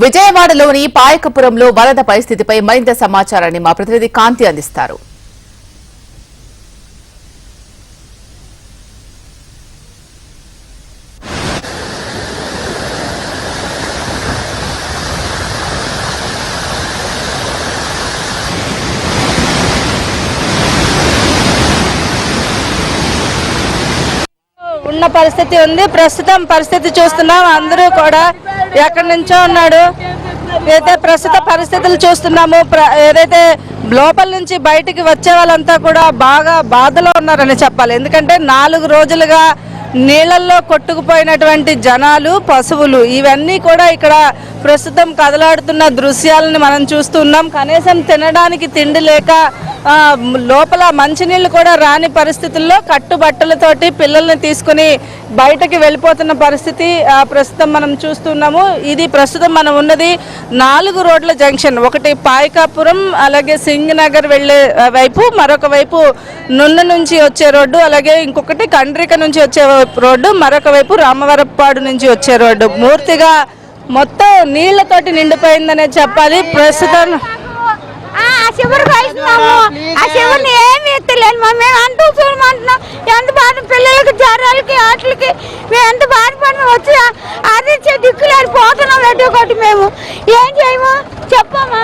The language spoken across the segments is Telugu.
విజయవాడలోని పాయకపురంలో వరద పరిస్థితిపై మరింత సమాచారాన్ని మా ప్రతినిధి కాంతి అందిస్తారు. ఉన్న పరిస్థితి ఉంది. ప్రస్తుతం పరిస్థితి చూస్తున్నాం. అందరూ కూడా ఎక్కడి నుంచో ఉన్నాడు. ఏదైతే ప్రస్తుత పరిస్థితులు చూస్తున్నాము ప్ర- ఏదైతే లోపల నుంచి బయటికి వచ్చే వాళ్ళంతా కూడా బాగా బాధలో ఉన్నారని చెప్పాలి. ఎందుకంటే నాలుగు రోజులుగా నీళ్ళల్లో కొట్టుకుపోయినటువంటి జనాలు పశువులు ఇవన్నీ కూడా ఇక్కడ ప్రస్తుతం కదలాడుతున్న దృశ్యాలను మనం చూస్తున్నాం కనీసం తినడానికి తిండి లేక లోపల మంచినీళ్ళు కూడా రాని పరిస్థితుల్లో కట్టుబట్టలతోటి పిల్లల్ని తీసుకుని బయటకి వెళ్ళిపోతున్న పరిస్థితి ప్రస్తుతం మనం చూస్తున్నాము. ఇది ప్రస్తుతం మనం ఉన్నది నాలుగు రోడ్ల జంక్షన్. ఒకటి పాయకాపురం అలాగే సింగ్ నగర్ వెళ్ళే వైపు మరొక వైపు నున్న నుంచి వచ్చే రోడ్డు అలాగే ఇంకొకటి కండ్రిక నుంచి వచ్చే రోడ్డు మరొక వైపు రామవరపాడు నుంచి వచ్చే రోడ్డు. పూర్తిగా మొత్తం నీళ్ళతోటి నిండిపోయిందనే చెప్పాలి. ప్రస్తుతం ఆ శివుడు కలిసినాము ఆ శివుని ఏమి ఎత్తలేను మా మేము అంత చూడమంటున్నాం ఎంత బాధ పిల్లలకి జ్వరాలకి వాటికి మేము ఎంత బాధపడినా వచ్చి అది దిక్కులేని పోతున్నాం ఎటు ఒకటి మేము ఏం చేయము చెప్పమ్మా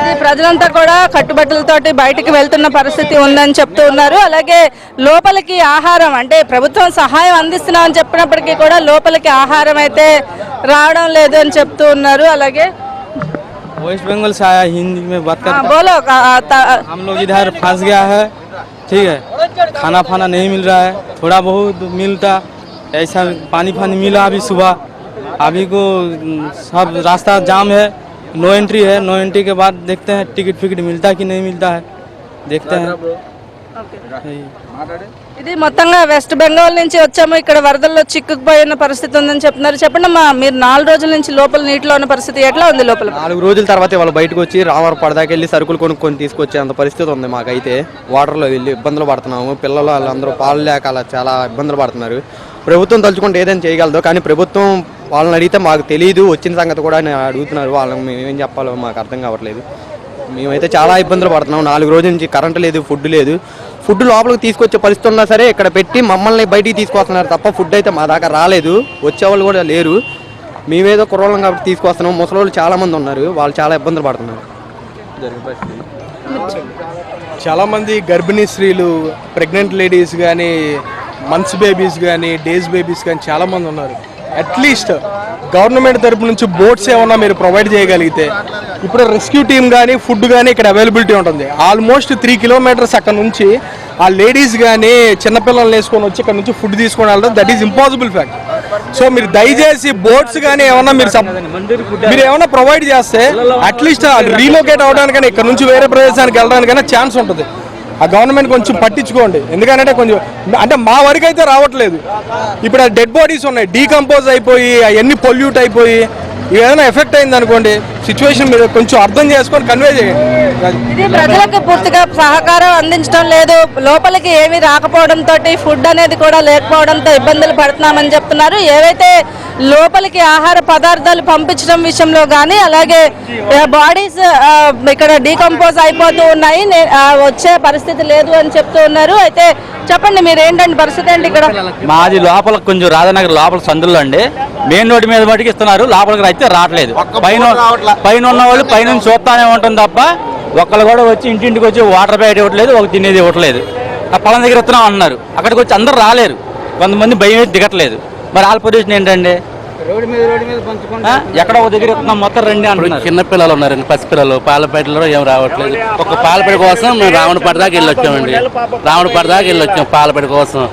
ఇది ప్రజలంతా కూడా కట్టుబట్టలతోటి బయటికి వెళ్తున్న పరిస్థితి ఉందని చెప్తూ ఉన్నారు అలాగే లోపలికి ఆహారం అంటే ప్రభుత్వం సహాయం అందిస్తున్నామని చెప్పినప్పటికీ కూడా లోపలికి ఆహారం అయితే రావడం లేదు అని చెప్తూ ఉన్నారు అలాగే वेस्ट बंगाल से आया हिंदी में बात ఆ, कर బోలో ఆ, ఆ, త- हम लोग इधर फंस गया है ठीक है। खाना फाना नहीं मिल रहा है, थोड़ा बहुत मिलता, ऐसा पानी फानी मिला अभी सुबह। अभी को सब रास्ता जाम है नो एंट्री है नो एंट्री के बाद देखते हैं टिकट फिकट मिलता कि नहीं मिलता है। देखते हैं। ఇది మొత్తంగా వెస్ట్ బెంగాల్ నుంచి వచ్చాము. ఇక్కడ వరదల్లో చిక్కుకుపోయిన పరిస్థితి ఉందని చెప్తున్నారు. చెప్పండి అమ్మా మీరు నాలుగు రోజుల నుంచి లోపల నీటిలో ఉన్న పరిస్థితి ఎట్లా ఉంది లోపల? నాలుగు రోజుల తర్వాత వాళ్ళు బయటకు వచ్చి రామవరం పడదాకి వెళ్ళి సరుకులు కొనుక్కొని తీసుకొచ్చే అంత పరిస్థితి ఉంది మాకైతే. వాటర్లో వెళ్ళి ఇబ్బందులు పడుతున్నాము. పిల్లలు వాళ్ళందరూ పాలు లేక అలా చాలా ఇబ్బందులు పడుతున్నారు. ప్రభుత్వం తలుచుకుంటే ఏదైనా చేయగలదు కానీ ప్రభుత్వం వాళ్ళని అడిగితే మాకు తెలియదు వచ్చిన సంగతి కూడా నేను అడుగుతున్నారు. వాళ్ళని మేము ఏం చెప్పాలో మాకు అర్థం కావట్లేదు. మేమైతే చాలా ఇబ్బందులు పడుతున్నాం నాలుగు రోజుల నుంచి కరెంట్ లేదు ఫుడ్ లేదు. ఫుడ్ లోపలికి తీసుకొచ్చే పరిస్థితి ఉన్నా సరే ఇక్కడ పెట్టి మమ్మల్ని బయటికి తీసుకొస్తున్నారు తప్ప ఫుడ్ అయితే మా దాకా రాలేదు. వచ్చేవాళ్ళు కూడా లేరు. మేమేదో కుర్రోళ్ళం కాబట్టి తీసుకొస్తున్నాం ముసలోళ్ళు చాలామంది ఉన్నారు. వాళ్ళు చాలా ఇబ్బందులు పడుతున్నారు. చాలామంది గర్భిణీ స్త్రీలు ప్రెగ్నెంట్ లేడీస్ కానీ మంత్స్ బేబీస్ కానీ డేస్ బేబీస్ కానీ చాలామంది ఉన్నారు. అట్లీస్ట్ గవర్నమెంట్ తరపు నుంచి బోట్స్ ఏమన్నా మీరు ప్రొవైడ్ చేయగలిగితే ఇప్పుడు రెస్క్యూ టీమ్ కానీ ఫుడ్ కానీ ఇక్కడ అవైలబిలిటీ ఉంటుంది. ఆల్మోస్ట్ త్రీ కిలోమీటర్స్ అక్కడ నుంచి ఆ లేడీస్ కానీ చిన్నపిల్లల్ని వేసుకొని వచ్చి ఇక్కడ నుంచి ఫుడ్ తీసుకొని వెళ్ళడం that is impossible fact so మీరు దయచేసి బోట్స్ కానీ ఏమన్నా మీరు మీరు ఏమన్నా ప్రొవైడ్ చేస్తే అట్లీస్ట్ రీలోకేట్ అవడానికైనా ఇక్కడ నుంచి వేరే ప్రదేశానికి వెళ్ళడానికైనా ఛాన్స్ ఉంటుంది. ఆ గవర్నమెంట్ కొంచెం పట్టించుకోండి. ఎందుకంటే కొంచెం అంటే మా వరకు అయితే రావట్లేదు. ఇప్పుడు ఆ డెడ్ బాడీస్ ఉన్నాయి. డీకంపోజ్ అయిపోయి అవన్నీ పొల్యూట్ అయిపోయి ఏదైనా ఎఫెక్ట్ అయింది అనుకోండి సిచ్యువేషన్ మీరు కొంచెం అర్థం చేసుకొని కన్వే చేయండి. ఇది ప్రజలకు పూర్తిగా సహకారం అందించడం లేదు. లోపలికి ఏమీ రాకపోవడంతో ఫుడ్ అనేది కూడా లేకపోవడంతో ఇబ్బందులు పడుతున్నామని చెప్తున్నారు. ఏవైతే లోపలికి ఆహార పదార్థాలు పంపించడం విషయంలో కానీ అలాగే బాడీస్ ఇక్కడ డీకంపోజ్ అయిపోతూ ఉన్నాయి. వచ్చే పరిస్థితి లేదు అని చెప్తూ ఉన్నారు. అయితే చెప్పండి మీరు ఏంటండి పరిస్థితి ఏంటి ఇక్కడ? మాది లోపల కొంచెం రాధానగర్ లోపల సందుల్లో అండి. మెయిన్ రోడ్డు మీద మటుకు ఇస్తున్నారు. లోపలికి అయితే రావట్లేదు. పైన పైన ఉన్న వాళ్ళు పైన చూస్తానే ఉంటుంది తప్ప ఒక్కళ్ళు కూడా వచ్చి ఇంటింటికి వచ్చి వాటర్ ప్యాకెట్ ఇవ్వట్లేదు ఒక తినేది ఇవ్వట్లేదు. ఆ పొలం దగ్గర ఇస్తున్నాం అంటున్నారు. అక్కడికి వచ్చి అందరూ రాలేరు. కొంతమంది భయం అయితే దిగట్లేదు. మరి వాళ్ళ పొజిషన్ ఏంటండి? ఎక్కడ ఒక దగ్గర ఇస్తున్నాం మొత్తం రండి అంటున్నారు. చిన్న పిల్లలు ఉన్నారండి పసిపిల్లలు పాలపేటలో ఏం రావట్లేదు. ఒక పాలపేట కోసం మేము రావణపేట దాకా వెళ్ళి వచ్చామండి రావణపేట దాకా వెళ్ళి వచ్చాం పాలపేట కోసం.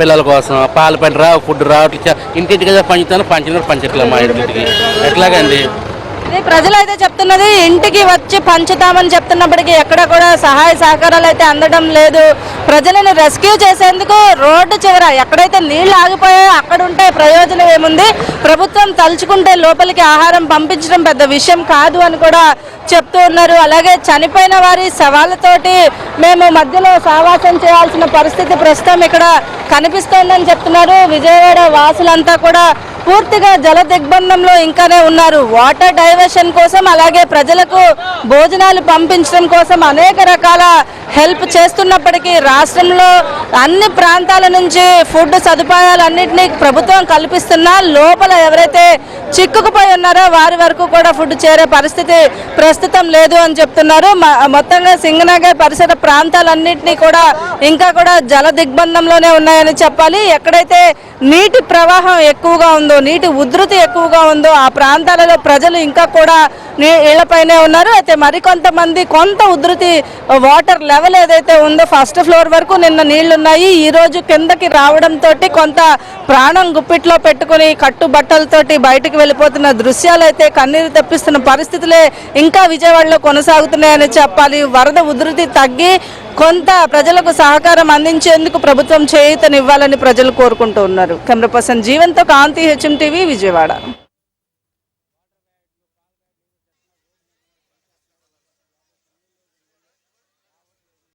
పిల్లల కోసం పాలపేట రా ఫుడ్ రావట్లేదు ఇంటింటికి పంచుతాను పంచిన పంచట్లేదు మా ఇంటికి. ఎట్లాగండి? అదే ప్రజలు అయితే చెప్తున్నది ఇంటికి వచ్చి పంచుతామని చెప్తున్నప్పటికీ ఎక్కడ కూడా సహాయ సహకారాలు అయితే అందడం లేదు. ప్రజలను రెస్క్యూ చేసేందుకు రోడ్డు చివర ఎక్కడైతే నీళ్ళు ఆగిపోయాయో అక్కడ ఉంటే ప్రయోజనం ఏముంది? ప్రభుత్వం తలుచుకుంటే లోపలికి ఆహారం పంపించడం పెద్ద విషయం కాదు అని కూడా చెప్తూ ఉన్నారు. అలాగే చనిపోయిన వారి సవాళ్ళతోటి మేము మధ్యలో సావాసం చేయాల్సిన పరిస్థితి ప్రస్తుతం ఇక్కడ కనిపిస్తోందని చెప్తున్నారు. విజయవాడ వాసులంతా కూడా పూర్తిగా జల దిగ్బంధంలో ఇంకానే ఉన్నారు. వాటర్ డైవర్షన్ కోసం అలాగే ప్రజలకు భోజనాలు పంపించడం కోసం అనేక రకాల హెల్ప్ చేస్తున్నప్పటికీ రాష్ట్రంలో అన్ని ప్రాంతాల నుంచి ఫుడ్ సదుపాయాలన్నింటినీ ప్రభుత్వం కల్పిస్తున్నా లోపల ఎవరైతే చిక్కుకుపోయి ఉన్నారో వారి వరకు కూడా ఫుడ్ చేరే పరిస్థితి ప్రస్తుతం లేదు అని చెప్తున్నారు. మొత్తంగా సింగనగర్ పరిసర ప్రాంతాలన్నింటినీ కూడా ఇంకా కూడా జల దిగ్బంధంలోనే ఉన్నాయని చెప్పాలి. ఎక్కడైతే నీటి ప్రవాహం ఎక్కువగా ఉందో నీటి ఉధృతి ఎక్కువగా ఉందో ఆ ప్రాంతాలలో ప్రజలు ఇంకా కూడా ఇళ్ళపైనే ఉన్నారు. అయితే మరికొంతమంది కొంత ఉధృతి వాటర్ లెవెల్ ఏదైతే ఉందో ఫస్ట్ ఫ్లోర్ వరకు నిన్న నీళ్ళున్నాయి. ఈ రోజు కిందకి రావడంతో కొంత ప్రాణం గుప్పిట్లో పెట్టుకుని కట్టు బట్టలతోటి బయటికి వెళ్ళిపోతున్న దృశ్యాలు అయితే కన్నీరు తెప్పిస్తున్న పరిస్థితులే ఇంకా విజయవాడలో కొనసాగుతున్నాయని చెప్పాలి. వరద ఉధృతి తగ్గి కొంత ప్రజలకు సహకారం అందించేందుకు ప్రభుత్వం చేయూతనివ్వాలని ప్రజలు కోరుకుంటూ ఉన్నారు. కెమెరా పర్సన్ జీవన్తో కాంతి హెచ్ఎం టీవీ విజయవాడ.